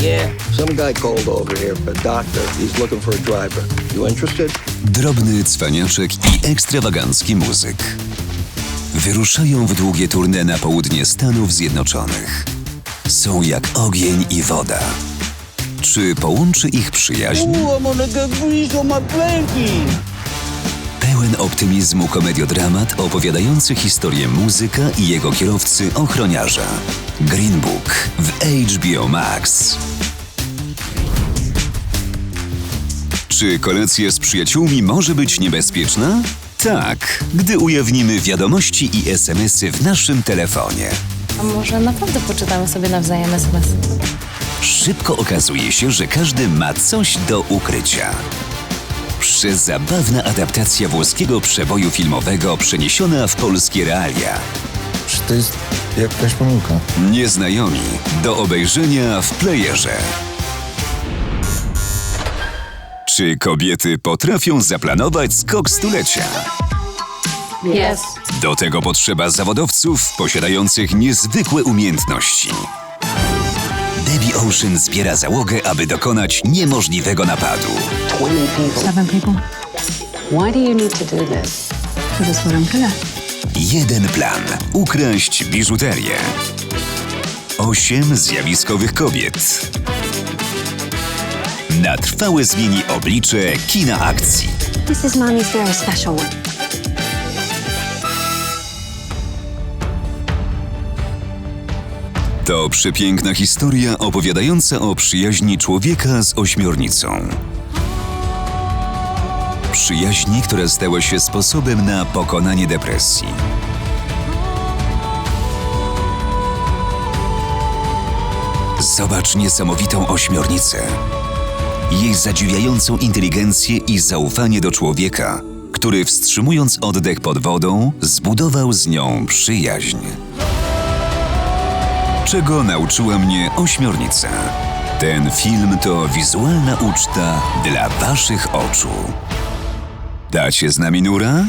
Yeah. Some guy called over here, a doctor. He's looking for a driver. You interested? Drobny cwaniaczek i ekstrawagancki muzyk. Wyruszają w długie tournée na południe Stanów Zjednoczonych. Są jak ogień i woda. Czy połączy ich przyjaźń? Ooh, I'm gonna get grease on my blankie. Pełen optymizmu komediodramat opowiadający historię muzyka i jego kierowcy ochroniarza. Green Book HBO Max. Czy kolacja z przyjaciółmi może być niebezpieczna? Tak, gdy ujawnimy wiadomości i SMSy w naszym telefonie. A może naprawdę poczytamy sobie nawzajem SMS? Szybko okazuje się, że każdy ma coś do ukrycia. Przezabawna adaptacja włoskiego przeboju filmowego przeniesiona w polskie realia. Czy to jest jakaś pomyłka? Nieznajomi do obejrzenia w playerze. Czy kobiety potrafią zaplanować skok stulecia? Jest. Do tego potrzeba zawodowców posiadających niezwykłe umiejętności. Debbie Ocean zbiera załogę, aby dokonać niemożliwego napadu. Seven people. Why do you need to do this? Because it's what I'm good at. Jeden plan: ukraść biżuterię. Osiem zjawiskowych kobiet. Na trwałe zmieni oblicze kina akcji. This is Mommy's very special one. To przepiękna historia opowiadająca o przyjaźni człowieka z ośmiornicą. Przyjaźni, która stała się sposobem na pokonanie depresji. Zobacz niesamowitą ośmiornicę. Jej zadziwiającą inteligencję i zaufanie do człowieka, który wstrzymując oddech pod wodą, zbudował z nią przyjaźń. Czego nauczyła mnie ośmiornica? Ten film to wizualna uczta dla waszych oczu. Dacie z nami nura?